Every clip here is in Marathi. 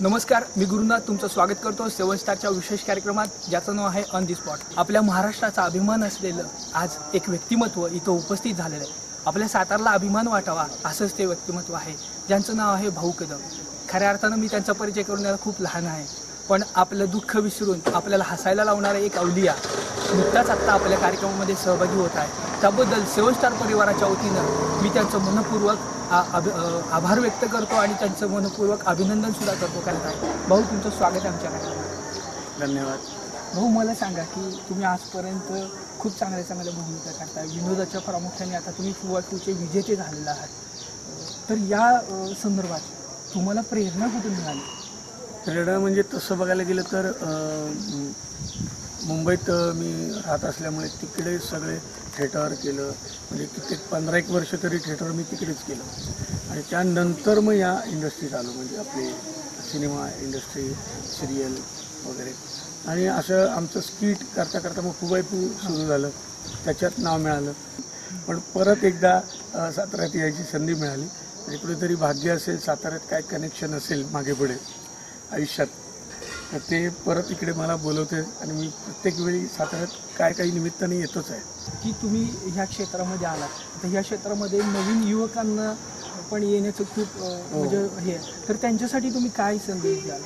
नमस्कार मी गुरुनाथ तुमचं स्वागत करतो सेवन स्टारच्या विशेष कार्यक्रमात ज्याचं नाव आहे ऑन दी स्पॉट आपल्या महाराष्ट्राचा अभिमान असलेलं आज एक व्यक्तिमत्व इथं उपस्थित झालेलं आहे. आपल्या सातारला अभिमान वाटावा असंच ते व्यक्तिमत्व आहे. ज्यांचं नाव आहे भाऊ कदम. खऱ्या अर्थानं मी त्यांचा परिचय करून द्यायला खूप लहान आहे. पण आपलं दुःख विसरून आपल्याला हसायला लावणारा एक अवलिया नुकताच आत्ता आपल्या कार्यक्रमामध्ये सहभागी होत आहे. त्याबद्दल सेवन स्टार परिवाराच्या वतीनं मी त्यांचं मनपूर्वक अभि- आभार व्यक्त करतो आणि त्यांचं मनपूर्वक अभिनंदन सुद्धा करतो कारण काय? भाऊ तुमचं स्वागत आहे आमच्या धन्यवाद. भाऊ मला सांगा की तुम्ही आजपर्यंत खूप चांगल्या चांगल्या भूमिका करताय विनोदाच्या प्रामुख्याने आता तुम्ही फुवा टूचे विजेते झालेले आहात. तर या संदर्भात तुम्हाला प्रेरणा कुठून मिळाली? क्रीडा म्हणजे तसं बघायला गेलं तर मुंबईत मी राहत असल्यामुळे तिकडे सगळे थिएटर केलं. म्हणजे कित्येक पंधरा एक वर्ष तरी थिएटर मी तिकडेच केलं. आणि त्यानंतर मग या इंडस्ट्रीत आलो. म्हणजे आपले सिनेमा इंडस्ट्री सिरियल वगैरे. आणि असं आमचं स्किट करता करता मग फुबायपू सुरू झालं. त्याच्यात नाव मिळालं. पण परत एकदा साताऱ्यात यायची संधी मिळाली. आणि कुठेतरी भाग्य असेल साताऱ्यात काय कनेक्शन असेल मागे पुढे. आयुष्यात. तर ते परत इकडे मला बोलवते आणि मी प्रत्येक वेळी साताऱ्यात काय काही निमित्ताने येतोच आहे. की तुम्ही ह्या क्षेत्रामध्ये आलात. तर ह्या क्षेत्रामध्ये नवीन युवकांना पण येण्याचं खूप अ, म्हणजे हे आहे. तर त्यांच्यासाठी तुम्ही काय संदेश द्याल?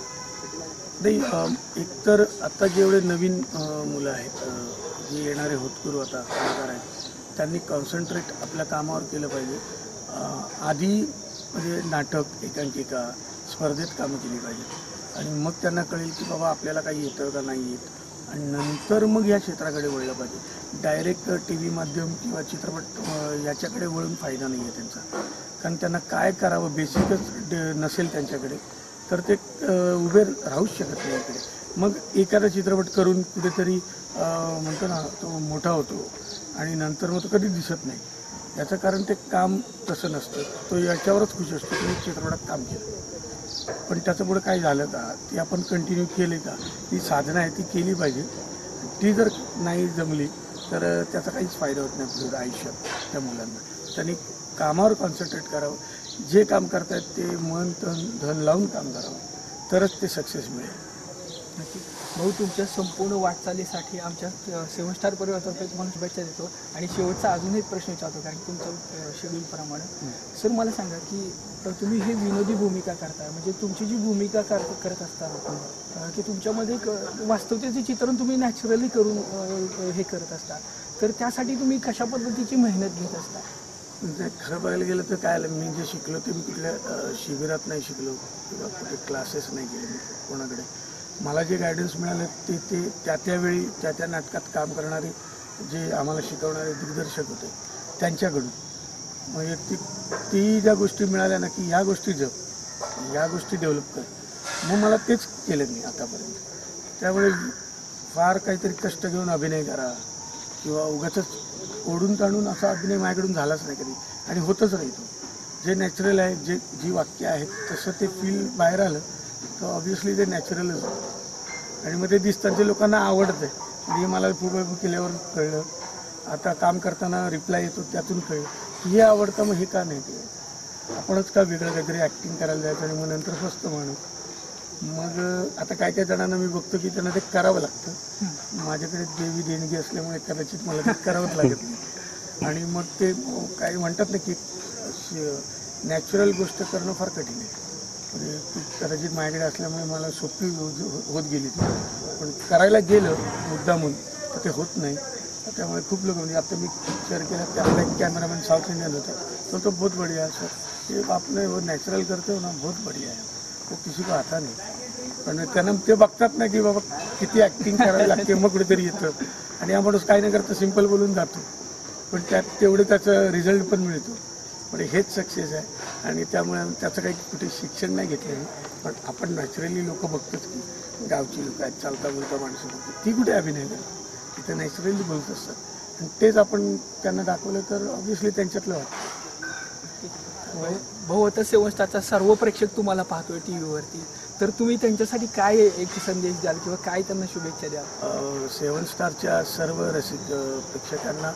नाही एकतर आता जेवढे नवीन मुलं आहेत जे येणारे होतकरू आता कलाकार आहेत त्यांनी कॉन्सन्ट्रेट आपल्या कामावर केलं पाहिजे. आधी म्हणजे नाटक एकांकिका स्पर्धेत कामं केली पाहिजे आणि मग त्यांना कळेल की बाबा आपल्याला काही येतं का नाही येत. आणि नंतर मग या क्षेत्राकडे वळलं पाहिजे. डायरेक्ट टी व्ही माध्यम किंवा चित्रपट याच्याकडे वळून फायदा नाही आहे त्यांचा. कारण त्यांना काय करावं बेसिकच नसेल त्यांच्याकडे तर ते उभे राहूच शकत नाही इकडे. मग एखादा चित्रपट करून कुठेतरी म्हणतो ना तो मोठा होतो आणि नंतर मग तो कधी दिसत नाही. याचं कारण ते काम तसं नसतं. तो याच्यावरच खुश असतो की चित्रपटात काम केलं. पण त्याचं पुढं काय झालं का? ती आपण कंटिन्यू केले का? ती साधनं आहे ती केली पाहिजे. ती जर नाही जमली तर त्याचा काहीच फायदा होत नाही पुढे आयुष्यात त्या मुलांना. त्यांनी कामावर कॉन्सन्ट्रेट करावं. जे काम करतायत ते मन तन धन लावून काम करावं. तरच ते सक्सेस मिळेल. नक्की. भाऊ तुमच्या संपूर्ण वाटचालीसाठी आमच्या सेवन स्टार परिवारातर्फे तुम्हाला शुभेच्छा देतो. आणि शेवटचा अजून एक प्रश्न विचारतो कारण तुमचं शेड्यूलप्रमाणे सर मला सांगा की तुम्ही हे विनोदी भूमिका करताय. म्हणजे तुमची जी भूमिका कर करत असताना अ, की तुमच्यामध्ये वास्तवतेचे चित्रण तुम्ही नॅचरली करून हे करत असता. तर त्यासाठी तुम्ही कशा पद्धतीची मेहनत घेत असता? म्हणजे खरं बघायला गेलं तर काय झालं, मी जे शिकलो ते मी कुठल्या शिबिरात नाही शिकलो. किंवा कुठे क्लासेस नाही केले मी कोणाकडे. मला जे गायडन्स मिळालं ते ते त्या त्यावेळी त्या त्या नाटकात काम करणारे जे आम्हाला शिकवणारे दिग्दर्शक होते त्यांच्याकडून. म्हणजे ती ती ज्या गोष्टी मिळाल्या ना की ह्या गोष्टी जप या गोष्टी डेव्हलप कर. मग मला तेच केलं मी आतापर्यंत. त्यामुळे फार काहीतरी कष्ट घेऊन अभिनय करा किंवा उगाच ओढून ताणून असा अभिनय माझ्याकडून झालाच नाही कधी. आणि होतच राहतो. जे नॅचरल आहे जे जी वाक्य आहेत तसं ते फील बाहेर आलं तर ऑब्व्हियसली ते नॅचरलच आणि मग ते दिसतं ते लोकांना आवडतं. म्हणजे मला पूर्व केल्यावर कळलं. आता काम करताना रिप्लाय येतो त्यातून कळलं. की हे आवडतं मग हे का नाही ते? आपणच का वेगळं काहीतरी ॲक्टिंग करायला जायचं आणि मग नंतर फसतो माणूस? मग आता काय काय जणांना मी बघतो की त्यांना ते करावं लागतं. माझ्याकडे देवी देणगी असल्यामुळे कदाचित मला ते करावंच लागत आणि मग ते काही म्हणतात ना की नॅचरल गोष्ट करणं फार कठीण आहे. म्हणजे कदाचित माझ्याकडे असल्यामुळे मला सोपी हो- होत गेली. ती पण करायला गेलं मुद्दामून तर ते होत नाही. तर त्यामुळे खूप लोक म्हणजे आता मी पिक्चर केला त्याला एक कॅमेरामॅन साऊथ इंडियन होता. तो तो बहुत बढ़िया है सर. ये आपने वो नॅचरल करते हो ना बहुत बढ़िया है तो किसी को आता नाही. पण त्यांना ते बघतात ना की बाबा किती ॲक्टिंग करायला लागते मग कुठेतरी येतं. आणि हा माणूस काही नाही करतं सिंपल बोलून जातो. पण त्यात तेवढं त्याचं रिझल्ट पण मिळतो. पण हेच सक्सेस आहे. आणि त्यामुळे त्याचं काही कुठे शिक्षण नाही घेतलं पण आपण नॅचरली लोक बघतोच की गावची लोक आहेत चालता बोलता माणसं बघतात. ती कुठे अभिनय करतात? तिथे नॅचरली बोलत असतात. आणि तेच आपण त्यांना दाखवलं तर ऑब्व्हियसली त्यांच्यातलं वाटतं भाऊ आता सेवन स्टारचा सर्व प्रेक्षक तुम्हाला पाहतोय टी व्हीवरती तर तुम्ही त्यांच्यासाठी काय एक संदेश द्याल किंवा काय त्यांना शुभेच्छा द्याल? सेवन स्टारच्या सर्व रसिक प्रेक्षकांना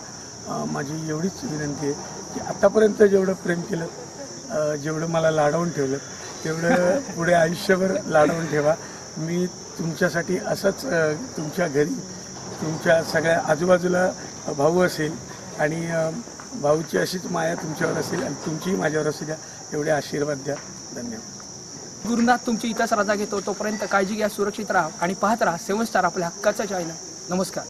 माझी एवढीच विनंती आहे की आतापर्यंत जेवढं प्रेम केलं जेवढं मला लाडवून ठेवलं तेवढं पुढे आयुष्यभर लाडवून ठेवा. मी तुमच्यासाठी असंच तुमच्या घरी तुमच्या सगळ्या आजूबाजूला भाऊ असेल आणि भाऊची अशीच माया तुमच्यावर असेल आणि तुमचीही माझ्यावर असेल एवढे आशीर्वाद द्या. धन्यवाद. गुरुनाथ तुमची इतिहास रजा घेतो तोपर्यंत काळजी घ्या सुरक्षित राहा आणि पाहत राहा सेवन स्टार आपल्या हक्काचा चॅनल नमस्कार.